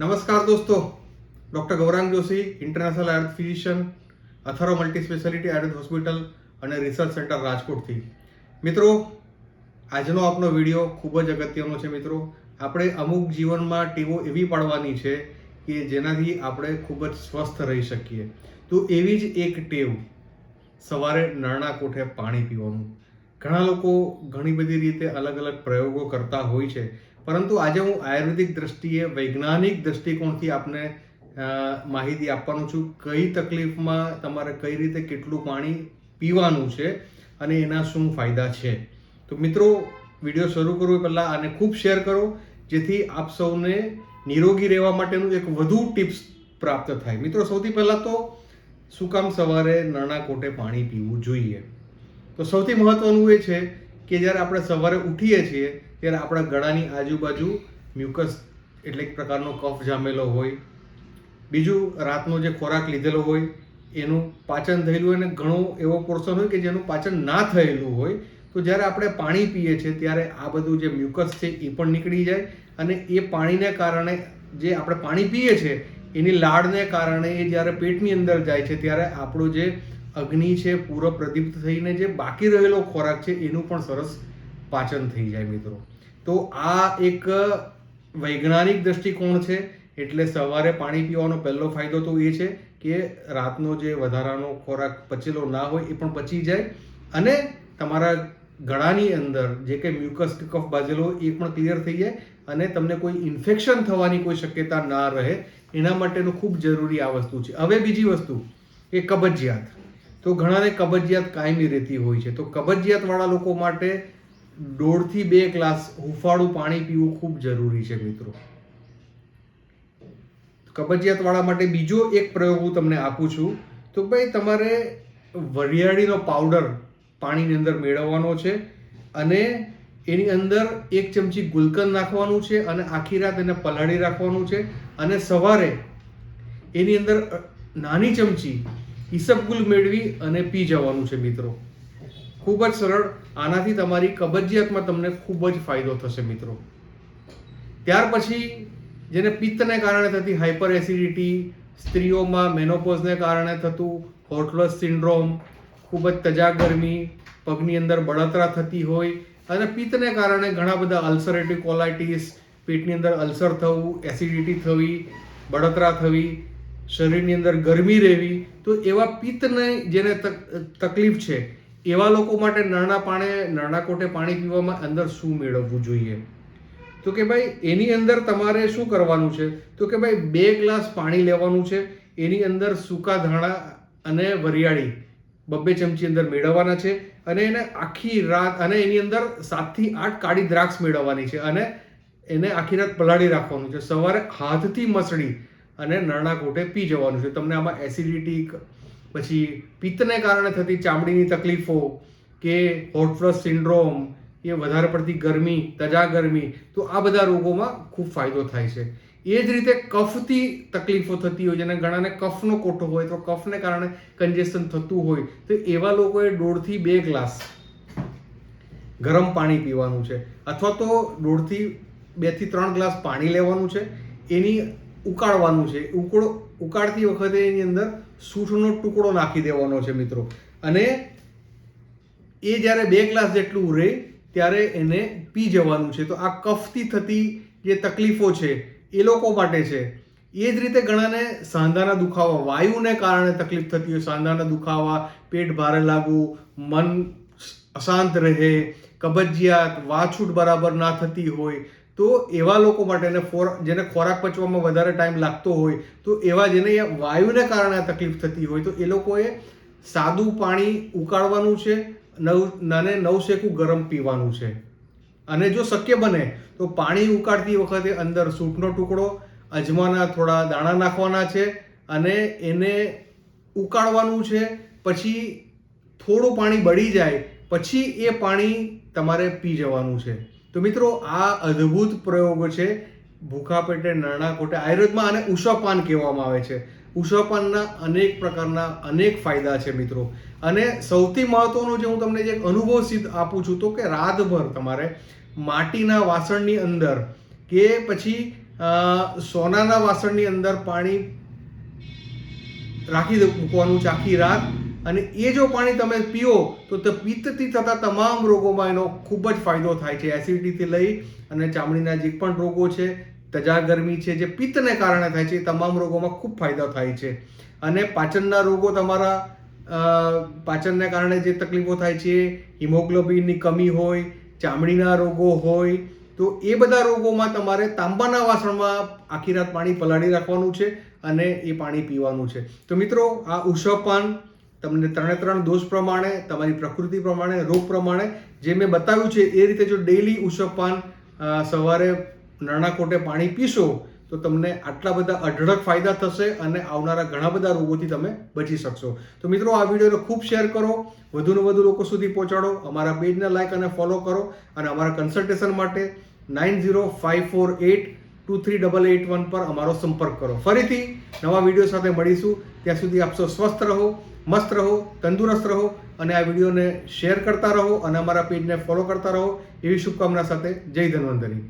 નમસ્કાર દોસ્તો doctor Gaurang Joshi international Ayurveda physician અથરો multi speciality Ayurveda hospital અને રિસર્ચ સેન્ટર રાજકોટથી. મિત્રો, આજનો આપનો વીડિયો ખૂબ જ અગત્યનો છે મિત્રો. આપણે અમુક જીવનમાં ટેવો એવી પાડવાની છે કે જેનાથી આપણે ખૂબ જ સ્વસ્થ રહી શકીએ. તો એવી જ એક ટેવ, સવારે નળના કોઠે પાણી પીવાનું. ઘણા લોકો ઘણી બધી રીતે અલગ અલગ પ્રયોગો કરતા હોય છે. પરંતુ આજે હું આયુર્વેદિક દ્રષ્ટિએ, વૈજ્ઞાનિક દૃષ્ટિકોણથી આપને માહિતી આપવાનું છું, કઈ તકલીફમાં તમારે કઈ રીતે કેટલું પાણી પીવાનું છે અને એના શું ફાયદા છે. તો મિત્રો, વીડિયો શરૂ કરવું પહેલાં આને ખૂબ શેર કરો, જેથી આપ સૌને નિરોગી રહેવા માટેનું એક વધુ ટિપ્સ પ્રાપ્ત થાય. મિત્રો, સૌથી પહેલાં તો શું કામ સવારે નાના કોટે પાણી પીવું જોઈએ? તો સૌથી મહત્વનું એ છે કે જ્યારે આપણે સવારે ઉઠીએ છીએ ત્યારે આપણા ગળાની આજુબાજુ મ્યુકસ એટલે એક પ્રકારનો કફ જામેલો હોય. બીજું, રાતનો જે ખોરાક લીધેલો હોય, એનું પાચન થયેલું અને ઘણો એવો પોર્શન હોય કે જેનું પાચન ના થયેલું હોય, તો જ્યારે આપણે પાણી પીએ છીએ ત્યારે આ બધું જે મ્યુકસ છે એ પણ નીકળી જાય અને એ પાણીને કારણે જે આપણે પાણી પીએ છીએ, એની લાળને કારણે એ જ્યારે પેટની અંદર જાય છે ત્યારે આપણો જે અગ્નિ છે પૂરો પ્રદીપ્ત થઈને જે બાકી રહેલો ખોરાક છે, એનું પણ સરસ પાચન થઈ જાય મિત્રો. તો આ એક વૈજ્ઞાનિક દૃષ્ટિકોણ છે, એટલે સવારે પાણી પીવાનો પહેલો ફાયદો તો એ છે કે રાતનો જે વધારાનો ખોરાક પચેલો ના હોય એ પણ પચી જાય અને તમારા ગળાની અંદર જે કે મ્યુકસ કફ બાજેલો એ પણ ક્લિયર થઈ જાય અને તમને કોઈ ઇન્ફેક્શન થવાની કોઈ શક્યતા ના રહે, એના માટેનું ખૂબ જરૂરી આ વસ્તુ છે. હવે બીજી વસ્તુ, એ કબજિયાત. તો ઘણાને કબજિયાત કાયમી રહેતી હોય છે. તો કબજિયાતવાળા લોકો માટે દોઢથી બે ગ્લાસ હુંફાળું પાણી પીવું ખૂબ જરૂરી છે મિત્રો. કબજિયાતવાળા માટે બીજો એક પ્રયોગ હું તમને આપું છું તો ભાઈ તમારે વરિયાળીનો પાવડર પાણીની અંદર મેળવવાનો છે અને એની અંદર એક ચમચી ગુલકંદ નાખવાનું છે અને આખી રાત એને પલાળી રાખવાનું છે અને સવારે એની અંદર નાની ચમચી ઈસબગુલ મેળવી અને પી જવાનું છે મિત્રો. ખૂબ જ સરળ. આનાથી તમારી કબજિયાતમાં તમને ખૂબ જ ફાયદો થશે મિત્રો. ત્યાર પછી જેને પિત્તને કારણે થતી હાઇપર એસિડિટી, સ્ત્રીઓમાં મેનોપોઝને કારણે થતું હોર્ટલસ સિન્ડ્રોમ, ખૂબ જ તજા ગરમી, પગની અંદર બળતરા થતી હોય અને પિત્તને કારણે ઘણા બધા અલ્સરેટિવ કોલાઇટીસ, પેટની અંદર અલ્સર થવું, એસિડિટી થવી, બળતરા થવી, શરીરની અંદર ગરમી રહેવી, તો એવા પિત્તને જેને તક- તકલીફ છે એવા લોકો માટે નળના પાણે નળના કોટે પાણી પીવામાં અંદર શું મેળવવું જોઈએ? તો કે ભાઈ, એની અંદર તમારે શું કરવાનું છે? તો કે ભાઈ, બે ગ્લાસ પાણી લેવાનું છે, એની અંદર સૂકા ધાણા અને વરિયાળી બબ્બે ચમચી અંદર મેળવવાના છે અને એને આખી રાત, અને એની અંદર સાતથી આઠ કાળી દ્રાક્ષ મેળવવાની છે અને એને આખી રાત પલાળી રાખવાનું છે. સવારે હાથથી મસળી અને નળના કોટે પી જવાનું છે. તમને આમાં એસિડિટી પછી પિત્તને કારણે થતી ચામડીની તકલીફો કે હોટફ્લસ સિન્ડ્રોમ એ વધારે પડતી ગરમી, તજા ગરમી, તો આ બધા રોગોમાં ખૂબ ફાયદો થાય છે. એ જ રીતે કફથી તકલીફો થતી હોય જેને ઘણાને કફનો કોઠો હોય, તો કફને કારણે કન્જેશન થતું હોય, તો એવા લોકોએ દોઢથી બે ગ્લાસ ગરમ પાણી પીવાનું છે. અથવા તો દોઢથી બેથી ત્રણ ગ્લાસ પાણી લેવાનું છે. એની ઉકાળવાનું છે. ઉકળો, ઉકાળતી વખતે એની અંદર સૂંઠનો ટુકડો નાખી દેવાનો છે મિત્રો. અને એ જ્યારે બે ગ્લાસ જેટલું રહે ત્યારે એને પી જવાનું છે. તો આ કફથી થતી જે તકલીફો છે, એ લોકો માટે છે. એ જ રીતે ઘણાને સાંધાના દુખાવા, વાયુને કારણે તકલીફ થતી હોય. સાંધાના દુખાવા, પેટ ભારે લાગવું, મન અશાંત રહે, કબજિયાત, વાછૂટ બરાબર ના થતી હોય તો એવા લોકો માટે એને જેને ખોરાક પચવામાં વધારે ટાઈમ લાગતો હોય, તો એવા જેને વાયુને કારણે તકલીફ થતી હોય, તો એ લોકોએ સાદું પાણી ઉકાળવાનું છે, નવ, અને નવશેકું ગરમ પીવાનું છે. અને જો શક્ય બને, તો પાણી ઉકાળતી વખતે અંદર સૂંઠનો ટુકડો, અજમાના થોડા દાણા નાખવાના છે, અને એને ઉકાળવાનું છે, પછી થોડું પાણી બળી જાય, પછી એ પાણી તમારે પી જવાનું છે. તો મિત્રો, આ અદ્ભુત પ્રયોગો છે. ભૂખા પેટે નાણાં કોટે આયુર્વેદમાં આને ઉષાપાન કહેવામાં આવે છે. ઉષાપાનના અનેક પ્રકારના અનેક ફાયદા છે મિત્રો. અને સૌથી મહત્વનું જે હું તમને જે અનુભવ સિદ્ધ આપું છું તો કે રાતભર તમારે માટીના વાસણની અંદર કે પછી સોનાના વાસણની અંદર પાણી રાખી મૂકવાનું છે આખી રાત. અને એ જો પાણી તમે પીઓ, તો તે પિત્તથી થતા તમામ રોગોમાં એનો ખૂબ જ ફાયદો થાય છે. એસિડિટીથી લઈ અને ચામડીના જે પણ રોગો છે તજા ગરમી છે, જે પિત્તને કારણે થાય છે, એ તમામ રોગોમાં ખૂબ ફાયદો થાય છે. અને પાચનના રોગો તમારા પાચનને કારણે જે તકલીફો થાય છે, હિમોગ્લોબિનની કમી હોય, ચામડીના રોગો હોય, તો એ બધા રોગોમાં તમારે તાંબાના વાસણમાં આખી રાત પાણી પલાળી રાખવાનું છે અને એ પાણી પીવાનું છે. તો મિત્રો, આ ઉષપાન તમને ત્રણે ત્રણ દોષ પ્રમાણે, તમારી પ્રકૃતિ પ્રમાણે, રોગ પ્રમાણે, જે મેં બતાવ્યું છે, એ રીતે જો ડેઈલી ઉષપાન સવારે નરણા કોટે પાણી પીશો, તો તમને આટલા બધા અઢળક ફાયદા થશે અને આવનારા ઘણા બધા રોગોથી તમે બચી શકશો. તો મિત્રો, આ વિડીયોને ખૂબ શેર કરો, વધુને વધુ લોકો સુધી પહોંચાડો, અમારા પેજને લાઈક અને ફોલો કરો, અને અમારા કન્સલ્ટેશન માટે nine zero five four eight two three double eight one પર અમારો સંપર્ક કરો. ફરીથી નવા વીડિયો સાથે મળીશું. ત્યાં સુધી આપશો સ્વસ્થ રહો. મસ્ત રહો, તંદુરસ્ત રહો અને આ વિડીયોને શેર કરતા રહો અને અમારા પેજને ફોલો કરતા રહો. એવી શુભકામના સાથે જય ધન્વંતરી.